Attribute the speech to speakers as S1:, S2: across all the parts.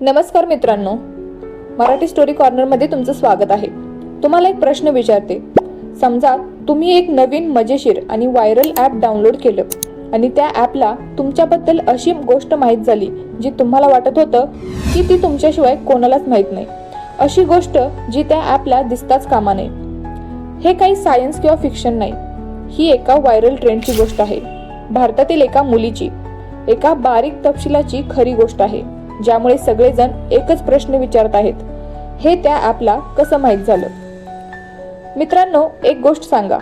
S1: नमस्कार मित्रांनो. मराठी स्टोरी कॉर्नरमध्ये तुमचं स्वागत आहे. तुम्हाला एक प्रश्न विचारते. समजा तुम्ही एक नवीन मजेशीर आणि व्हायरल ॲप डाउनलोड केलं आणि त्या ॲपला तुमच्याबद्दल अशी गोष्ट माहीत झाली जी तुम्हाला वाटत होतं की ती तुमच्याशिवाय कोणालाच माहीत नाही. अशी गोष्ट जी त्या ॲपला दिसताच कामा नये. हे काही सायन्स किंवा फिक्शन नाही. ही एका व्हायरल ट्रेंडची गोष्ट आहे. भारतातील एका मुलीची एका बारीक तपशिलाची खरी गोष्ट आहे. ज्यामुळे सगळेजण एकच प्रश्न विचारत आहेत. हे त्या ॲपला कसं माहीत झालं? मित्रांनो एक गोष्ट सांगा.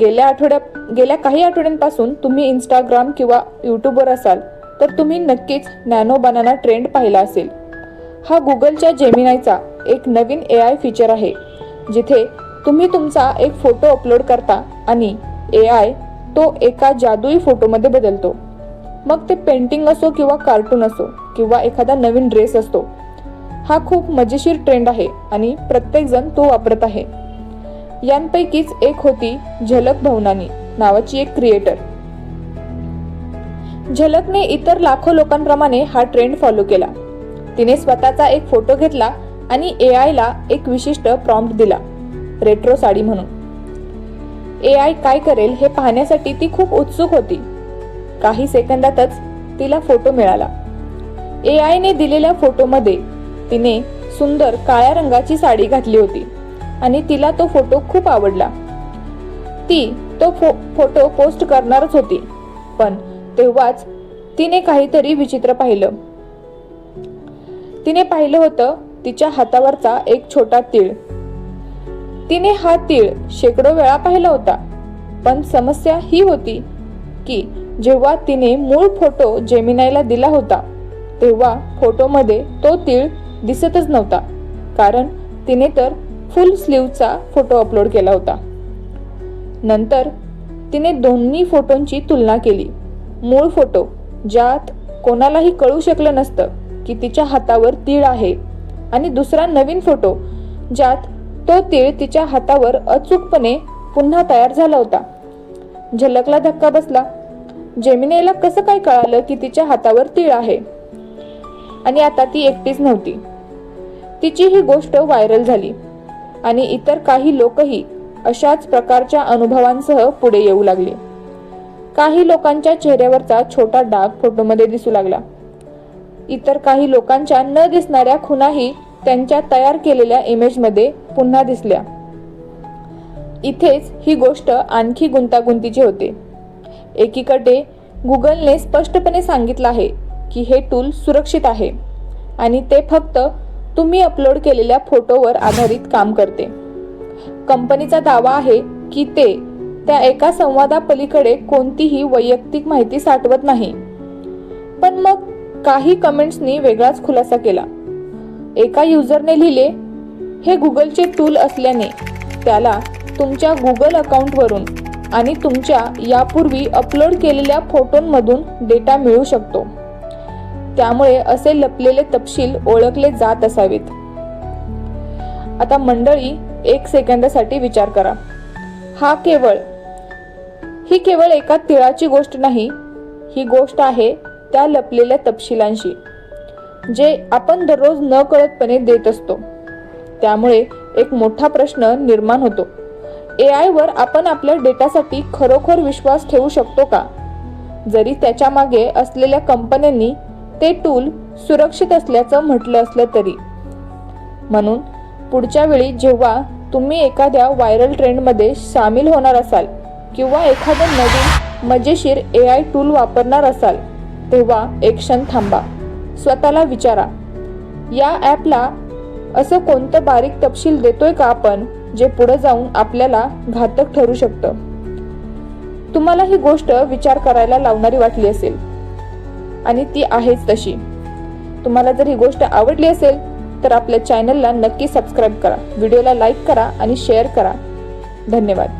S1: गेल्या आठवड्यात गेल्या काही आठवड्यांपासून तुम्ही इंस्टाग्राम किंवा यूट्यूबवर असाल तर तुम्ही नक्कीच नॅनो बनाना ट्रेंड पाहिला असेल. हा गुगलच्या जेमिनायचा एक नवीन ए आय फीचर आहे जिथे तुम्ही तुमचा एक फोटो अपलोड करता आणि ए आय तो एका जादुई फोटोमध्ये बदलतो. मग ते पेंटिंग असो किंवा कार्टून असो किंवा एखादा नवीन ड्रेस असतो हा खूप मजेशीर ट्रेंड आहे आणि प्रत्येकजण तो वापरत आहे. यांपैकीच एक होती झलक भवनानी नावाची एक क्रिएटर झलकने इतर लाखो लोकांप्रमाणे हा ट्रेंड फॉलो केला. तिने स्वतःचा एक फोटो घेतला आणि ए आयला एक विशिष्ट प्रॉम्प्ट दिला रेट्रो साडी म्हणून. ए आय काय करेल हे पाहण्यासाठी ती खूप उत्सुक होती. काही सेकंदातच तिला फोटो मिळाला. ए आयने दिलेल्या फोटोमध्ये तिने सुंदर काळ्या रंगाची साडी घातली होती आणि तिला तो फोटो खूप आवडला. ती तो फो फोटो पोस्ट करणारच होती पण तेव्हाच तिने काहीतरी विचित्र पाहिलं. तिने पाहिलं होतं तिच्या हातावरचा एक छोटा तीळ. तिने हा तीळ शेकडो वेळा पाहिला होता पण समस्या ही होती की जेव्हा तिने मूळ फोटो जेमिनायला दिला होता तेव्हा फोटोमध्ये तो तीळ दिसतच नव्हता कारण तिने तर फुल स्लीवचा फोटो अपलोड केला होता. नंतर तिने दोन्ही फोटोंची तुलना केली. मूळ फोटो ज्यात कोणालाही कळू शकलं नसतं की तिच्या हातावर तीळ आहे आणि दुसरा नवीन फोटो ज्यात तो तीळ तिच्या हातावर अचूकपणे पुन्हा तयार झाला होता. झलकला धक्का बसला. जेमिनेला कसं काय कळालं की तिच्या हातावर तीळ आहे? आणि आता ती एकटीच नव्हती. तिची ही गोष्ट व्हायरल झाली. आणि इतर काही लोकही अशाच प्रकारच्या अनुभवांसह पुढे येऊ लागले. काही लोकांच्या चेहऱ्यावरचा छोटा डाग फोटोमध्ये दिसू लागला. इतर काही लोकांच्या न दिसणाऱ्या खुणाही त्यांच्या तयार केलेल्या इमेजमध्ये पुन्हा दिसल्या. इथेच ही गोष्ट आणखी गुंतागुंतीची होते. एकीकडे गुगलने स्पष्टपणे सांगितलं आहे की हे टूल सुरक्षित आहे आणि ते फक्त तुम्ही अपलोड केलेल्या फोटोवर आधारित काम करते. कंपनीचा दावा आहे की ते त्या एका संवादापलीकडे कोणतीही वैयक्तिक माहिती साठवत नाही. पण मग काही कमेंट्सनी वेगळाच खुलासा केला. एका युजरने लिहिले हे गुगलचे टूल असल्याने त्याला तुमच्या गुगल अकाउंटवरून आणि तुमच्या यापूर्वी अपलोड केलेल्या फोटोंमधून डेटा मिळू शकतो. त्यामुळे असे लपलेले तपशील ओळखले जात असावेत. आता मंडळी एक सेकंदासाठी विचार करा. हा केवळ ही केवळ एका तिळाची गोष्ट नाही ही गोष्ट आहे त्या लपलेल्या तपशिलांशी जे आपण दररोज न कळतपणे देत असतो. त्यामुळे एक मोठा प्रश्न निर्माण होतो. ए आयवर आपण आपल्या डेटासाठी खरोखर विश्वास ठेवू शकतो का? जरी त्याच्यामागे असलेल्या कंपन्यांनी ते टूल सुरक्षित असल्याचं म्हटलं असलं तरी. म्हणून पुढच्या वेळी जेव्हा तुम्ही एखाद्या व्हायरल ट्रेंडमध्ये सामील होणार असाल किंवा एखादं नवीन मजेशीर ए आय टूल वापरणार असाल तेव्हा एक क्षण थांबा. स्वतःला विचारा. या ॲपला असं कोणतं बारीक तपशील देतोय का आपण? जे पुढे जाऊन आपल्याला घातक ठरू शकतं. तुम्हाला ही गोष्ट विचार करायला लावणारी वाटली असेल. आणि ती आहेच तशी. तुम्हाला जर ही गोष्ट आवडली असेल तर आपल्या चॅनलला नक्की सबस्क्राईब करा. व्हिडिओला लाईक करा आणि शेअर करा. धन्यवाद.